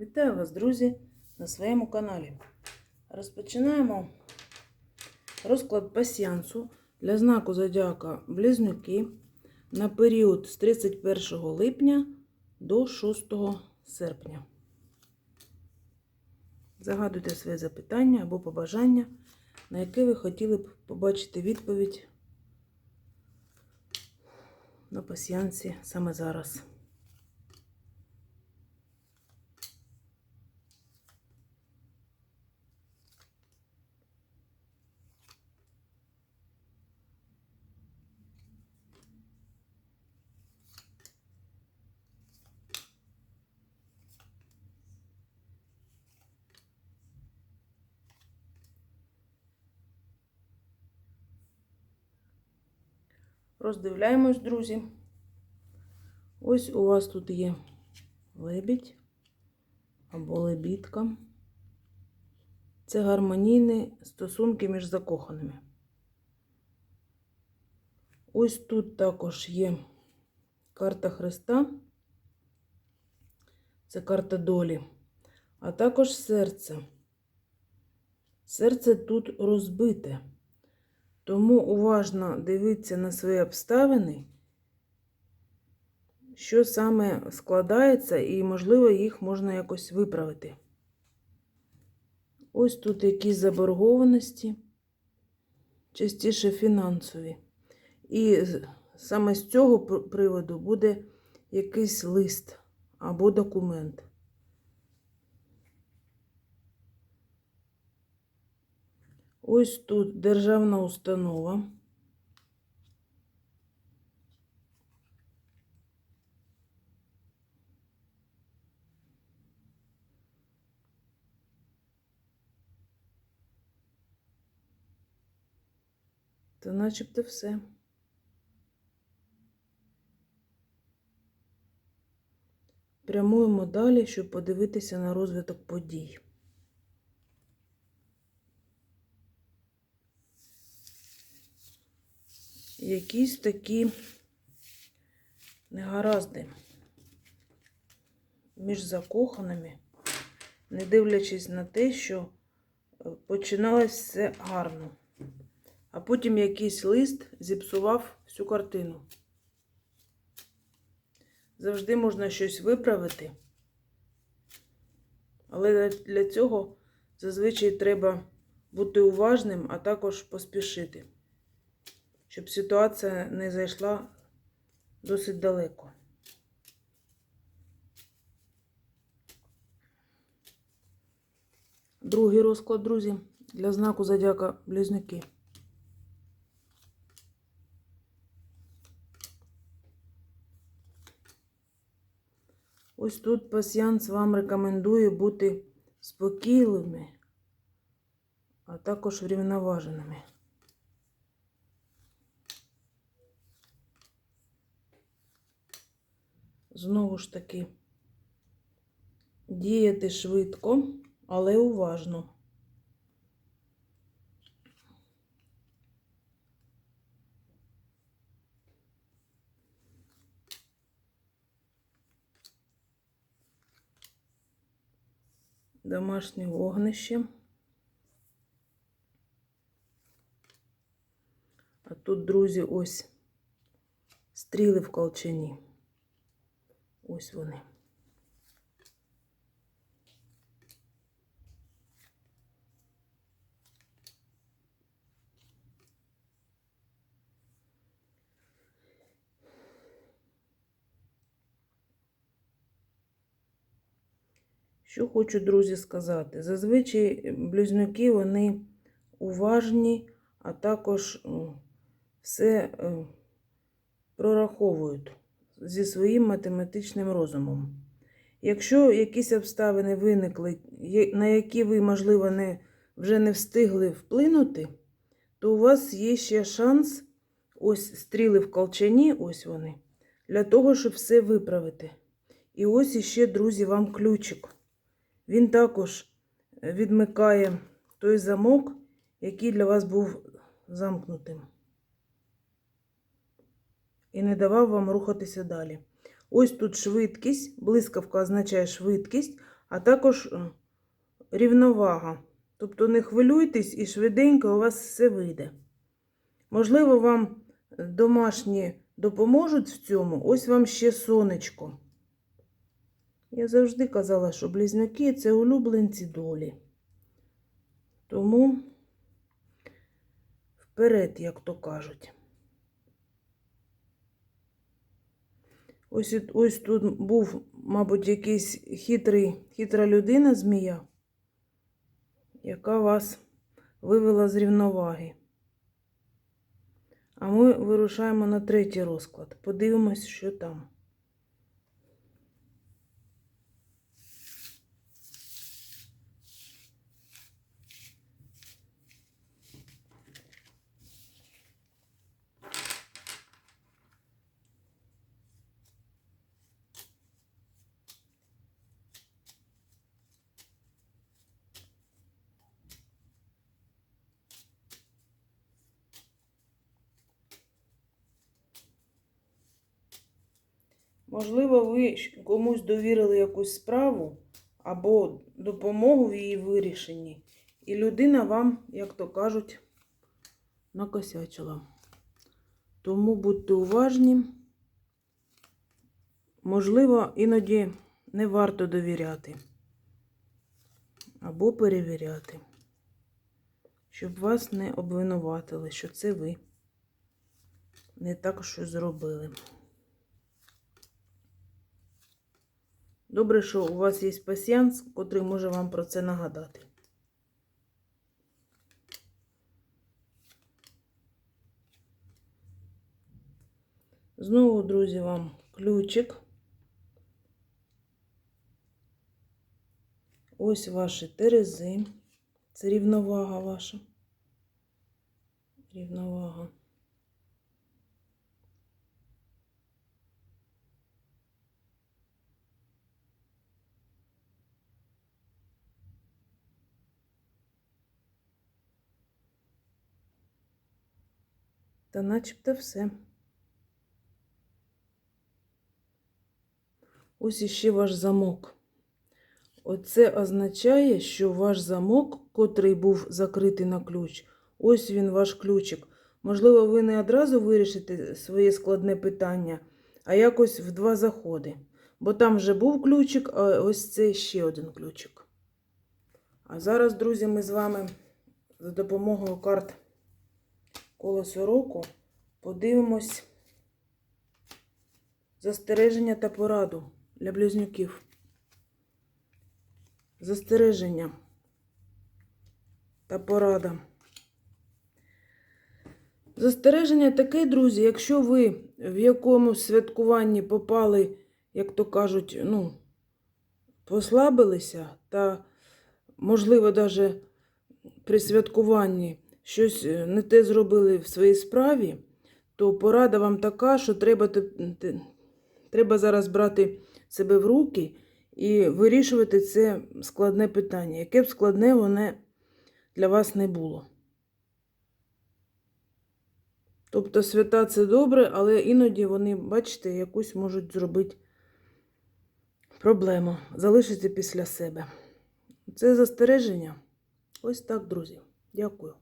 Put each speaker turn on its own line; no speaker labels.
Вітаю вас, друзі, на своєму каналі. Розпочинаємо розклад пасіянсу для знаку Зодіака Близнюки на період з 31 липня до 6 серпня. Загадуйте своє запитання або побажання, на яке ви хотіли б побачити відповідь на пасіянсі саме зараз. Роздивляємось, друзі. Ось у вас тут є лебідь або лебідка. Це гармонійні стосунки між закоханими. Ось тут також є карта Христа. Це карта долі, а також серце. Серце тут розбите. Тому уважно дивіться на свої обставини, що саме складається, і, можливо, їх можна якось виправити. Ось тут якісь заборгованості, частіше фінансові. І саме з цього приводу буде якийсь лист або документ. Ось тут державна установа. Та начебто все. Прямуємо далі, щоб подивитися на розвиток подій. Якісь такі негаразди між закоханими, не дивлячись на те, що починалось все гарно. А потім якийсь лист зіпсував всю картину. Завжди можна щось виправити, але для цього зазвичай треба бути уважним, а також поспішити щоб ситуація не зайшла досить далеко. Другий розклад, друзі, для знаку Зодіака Близнюки. Ось тут пасіянс вам рекомендує бути спокійливими, а також врівноваженими. Знову ж таки діяти швидко, але уважно. Домашнє вогнище. А тут, друзі, ось стріли в колчані. Ось вони. Що хочу, друзі, сказати? Зазвичай близнюки вони уважні, а також все е, прораховують зі своїм математичним розумом. Якщо якісь обставини виникли, на які ви, можливо, не, вже не встигли вплинути, то у вас є ще шанс, ось стріли в колчані, ось вони, для того, щоб все виправити. І ось іще, друзі, вам ключик. Він також відмикає той замок, який для вас був замкнутим і не давав вам рухатися далі. Ось тут швидкість, блискавка означає швидкість, а також е, рівновага. Тобто не хвилюйтесь і швиденько у вас все вийде. Можливо, вам домашні допоможуть в цьому. Ось вам ще сонечко. Я завжди казала, що близнюки це улюбленці долі. Тому вперед, як то кажуть. Ось, ось тут був, мабуть, якийсь хитрий, хитра людина, змія, яка вас вивела з рівноваги. А ми вирушаємо на третій розклад. Подивимось, що там. Можливо, ви комусь довірили якусь справу або допомогу в її вирішенні, і людина вам, як то кажуть, накосячила. Тому будьте уважні. Можливо, іноді не варто довіряти або перевіряти, щоб вас не обвинуватили, що це ви не так щось зробили. Добре, що у вас є пасіянс, котрий може вам про це нагадати. Знову, друзі, вам ключик. Ось ваші терези. Це рівновага ваша. Рівновага. Та начебто все. Ось іще ваш замок. Оце означає, що ваш замок, котрий був закритий на ключ, ось він ваш ключик. Можливо, ви не одразу вирішите своє складне питання, а якось в два заходи. Бо там вже був ключик, а ось це ще один ключик. А зараз, друзі, ми з вами за допомогою карт колесо року подивимось застереження та пораду для близнюків. Застереження та порада. Застереження таке, друзі, якщо ви в якомусь святкуванні попали, як то кажуть, ну, послабилися, та, можливо, навіть при святкуванні щось е, не те зробили в своїй справі, то порада вам така, що треба, треба зараз брати себе в руки і вирішувати це складне питання, яке б складне воно для вас не було. Тобто свята це добре, але іноді вони, бачите, якусь можуть зробити проблему, залишити після себе. Це застереження. Ось так, друзі. Дякую.